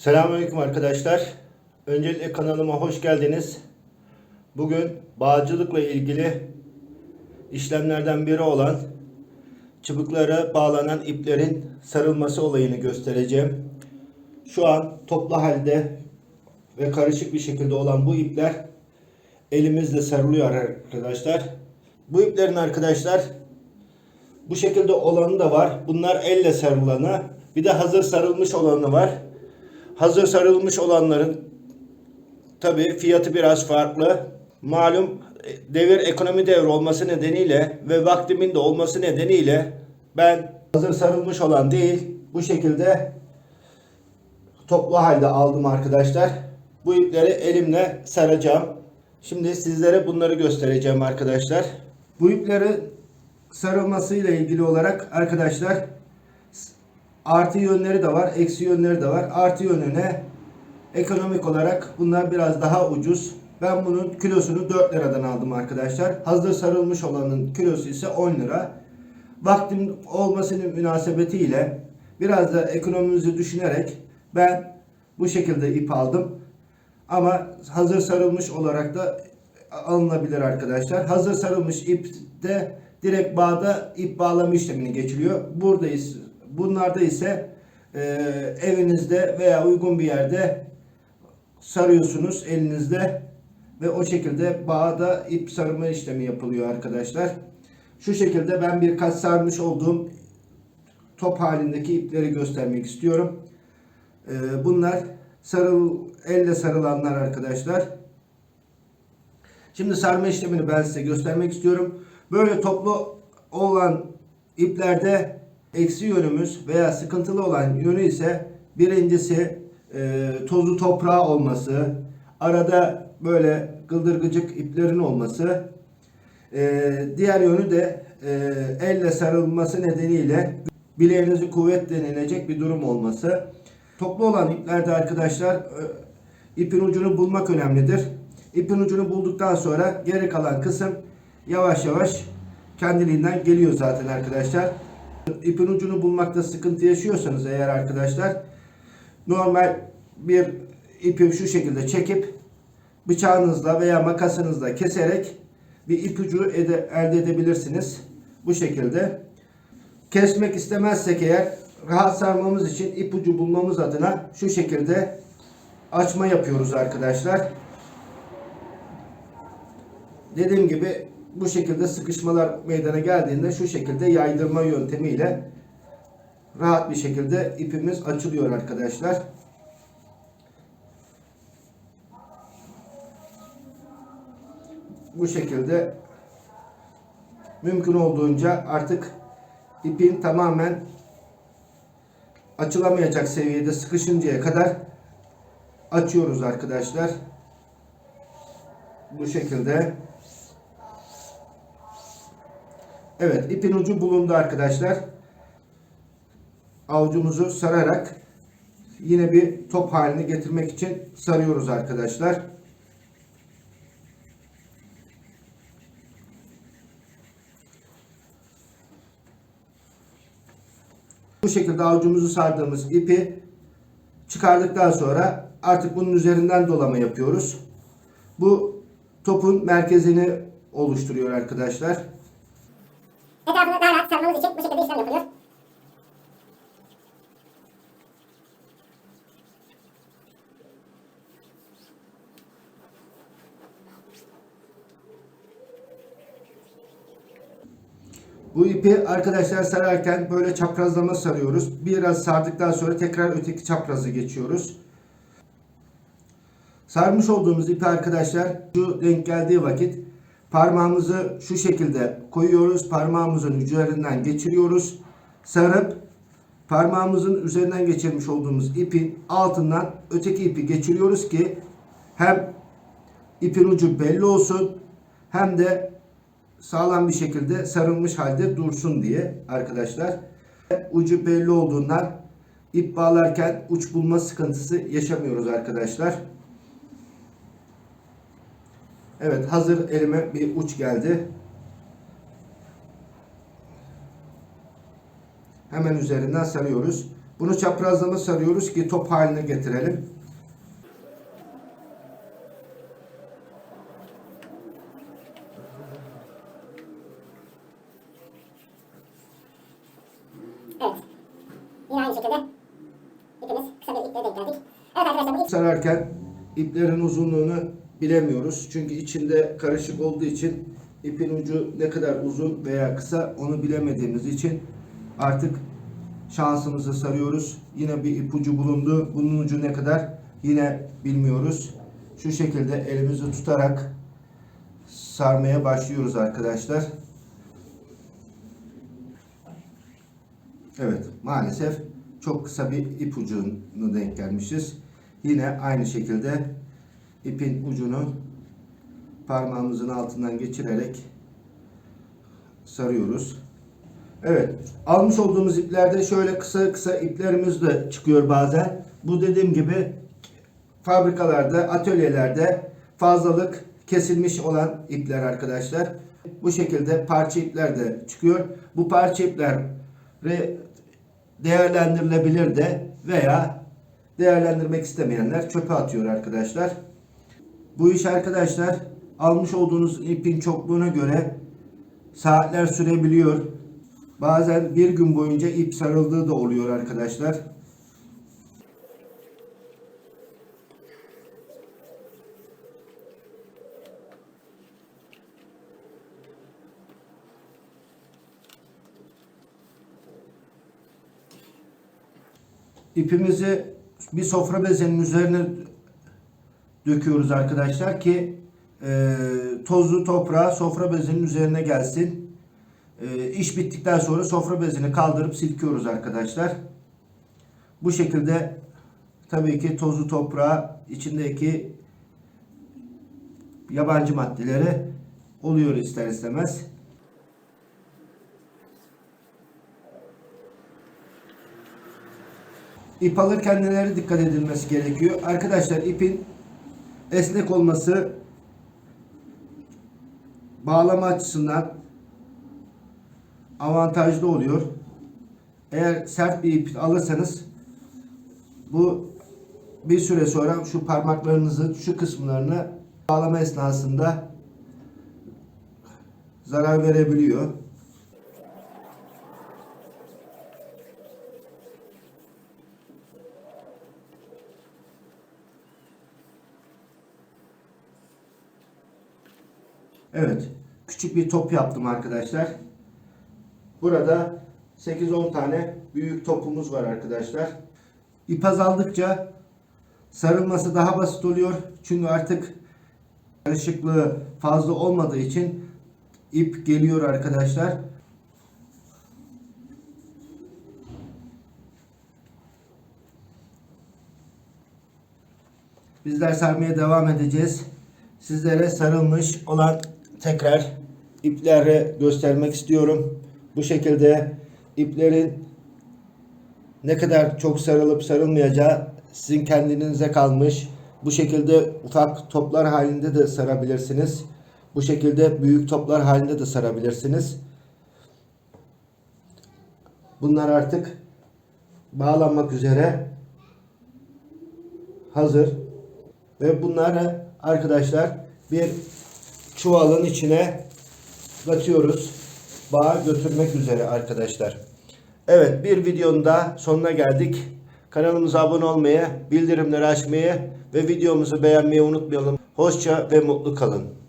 Selamünaleyküm arkadaşlar. Öncelikle kanalıma hoş geldiniz. Bugün bağcılıkla ilgili işlemlerden biri olan çubuklara bağlanan iplerin sarılması olayını göstereceğim. Şu an toplu halde ve karışık bir şekilde olan bu ipler elimizle sarılıyor arkadaşlar. Bu iplerin arkadaşlar bu şekilde olanı da var. Bunlar elle sarılanı. Bir de hazır sarılmış olanı var. Hazır sarılmış olanların tabi fiyatı biraz farklı. Malum e, devir ekonomi devri olması nedeniyle ve vaktimin de olması nedeniyle ben hazır sarılmış olan değil bu şekilde toplu halde aldım arkadaşlar. Bu ipleri elimle saracağım. Şimdi sizlere bunları göstereceğim arkadaşlar. Bu ipleri sarılmasıyla ilgili olarak arkadaşlar artı yönleri de var, eksi yönleri de var. Artı yönüne ekonomik olarak bunlar biraz daha ucuz. Ben bunun kilosunu 4 liradan aldım arkadaşlar. Hazır sarılmış olanın kilosu ise 10 lira. Vaktim olmasının münasebetiyle biraz da ekonomimizi düşünerek ben bu şekilde ip aldım. Ama hazır sarılmış olarak da alınabilir arkadaşlar. Hazır sarılmış ip de direkt bağda ip bağlama işlemini geçiliyor. Buradayız. Bunlarda ise e, evinizde veya uygun bir yerde sarıyorsunuz elinizde ve o şekilde bağda ip sarma işlemi yapılıyor arkadaşlar. Şu şekilde ben birkaç sarmış olduğum top halindeki ipleri göstermek istiyorum. E, bunlar sarıl elle sarılanlar arkadaşlar. Şimdi sarma işlemini ben size göstermek istiyorum. Böyle toplu olan iplerde eksi yönümüz veya sıkıntılı olan yönü ise birincisi e, tozu toprağı olması, arada böyle gıldırgıcık iplerin olması, e, diğer yönü de e, elle sarılması nedeniyle bileğinizi kuvvet denilecek bir durum olması. Toplu olan iplerde arkadaşlar e, ipin ucunu bulmak önemlidir. İpin ucunu bulduktan sonra geri kalan kısım yavaş yavaş kendiliğinden geliyor zaten arkadaşlar. İpin ucunu bulmakta sıkıntı yaşıyorsanız eğer arkadaşlar normal bir ipi şu şekilde çekip bıçağınızla veya makasınızla keserek bir ip ucu ede- elde edebilirsiniz. Bu şekilde. Kesmek istemezsek eğer rahat sarmamız için ipucu bulmamız adına şu şekilde açma yapıyoruz arkadaşlar. Dediğim gibi bu şekilde sıkışmalar meydana geldiğinde şu şekilde yaydırma yöntemiyle rahat bir şekilde ipimiz açılıyor arkadaşlar. Bu şekilde mümkün olduğunca artık ipin tamamen açılamayacak seviyede sıkışıncaya kadar açıyoruz arkadaşlar. Bu şekilde. Evet ipin ucu bulundu arkadaşlar. Avucumuzu sararak yine bir top haline getirmek için sarıyoruz arkadaşlar. Bu şekilde avucumuzu sardığımız ipi çıkardıktan sonra artık bunun üzerinden dolama yapıyoruz. Bu topun merkezini oluşturuyor arkadaşlar. Sarmamız için bu şekilde işlem yapılıyor. Bu ipi arkadaşlar sararken böyle çaprazlama sarıyoruz. Biraz sardıktan sonra tekrar öteki çaprazı geçiyoruz. Sarmış olduğumuz ipi arkadaşlar şu denk geldiği vakit parmağımızı şu şekilde koyuyoruz. Parmağımızın üzerinden geçiriyoruz. Sarıp parmağımızın üzerinden geçirmiş olduğumuz ipin altından öteki ipi geçiriyoruz ki hem ipin ucu belli olsun hem de sağlam bir şekilde sarılmış halde dursun diye arkadaşlar. Ucu belli olduğundan ip bağlarken uç bulma sıkıntısı yaşamıyoruz arkadaşlar. Evet hazır elime bir uç geldi. Hemen üzerinden sarıyoruz. Bunu çaprazlama sarıyoruz ki top haline getirelim. Evet. Yine aynı şekilde ipimiz kısa bir iple denk geldik. Evet arkadaşlar bu ip Sararken iplerin uzunluğunu bilemiyoruz. Çünkü içinde karışık olduğu için ipin ucu ne kadar uzun veya kısa onu bilemediğimiz için artık şansımızı sarıyoruz. Yine bir ipucu bulundu. Bunun ucu ne kadar yine bilmiyoruz. Şu şekilde elimizi tutarak sarmaya başlıyoruz arkadaşlar. Evet maalesef çok kısa bir ipucunu denk gelmişiz. Yine aynı şekilde ipin ucunu parmağımızın altından geçirerek sarıyoruz. Evet almış olduğumuz iplerde şöyle kısa kısa iplerimiz de çıkıyor bazen. Bu dediğim gibi fabrikalarda, atölyelerde fazlalık kesilmiş olan ipler arkadaşlar. Bu şekilde parça ipler de çıkıyor. Bu parça ipler değerlendirilebilir de veya değerlendirmek istemeyenler çöpe atıyor arkadaşlar. Bu iş arkadaşlar almış olduğunuz ipin çokluğuna göre saatler sürebiliyor. Bazen bir gün boyunca ip sarıldığı da oluyor arkadaşlar. İpimizi bir sofra bezinin üzerine döküyoruz arkadaşlar ki e, tozlu toprağı sofra bezinin üzerine gelsin. E, iş bittikten sonra sofra bezini kaldırıp silkiyoruz arkadaşlar. Bu şekilde tabii ki tozlu toprağı içindeki yabancı maddeleri oluyor ister istemez. İp alırken nelere dikkat edilmesi gerekiyor? Arkadaşlar ipin esnek olması bağlama açısından avantajlı oluyor. Eğer sert bir ip alırsanız bu bir süre sonra şu parmaklarınızın şu kısımlarını bağlama esnasında zarar verebiliyor. Evet. Küçük bir top yaptım arkadaşlar. Burada 8-10 tane büyük topumuz var arkadaşlar. İp azaldıkça sarılması daha basit oluyor. Çünkü artık karışıklığı fazla olmadığı için ip geliyor arkadaşlar. Bizler sarmaya devam edeceğiz. Sizlere sarılmış olan tekrar ipleri göstermek istiyorum. Bu şekilde iplerin ne kadar çok sarılıp sarılmayacağı sizin kendinize kalmış. Bu şekilde ufak toplar halinde de sarabilirsiniz. Bu şekilde büyük toplar halinde de sarabilirsiniz. Bunlar artık bağlanmak üzere hazır. Ve bunları arkadaşlar bir çuvalın içine batıyoruz. Bağa götürmek üzere arkadaşlar. Evet bir videonun da sonuna geldik. Kanalımıza abone olmayı, bildirimleri açmayı ve videomuzu beğenmeyi unutmayalım. Hoşça ve mutlu kalın.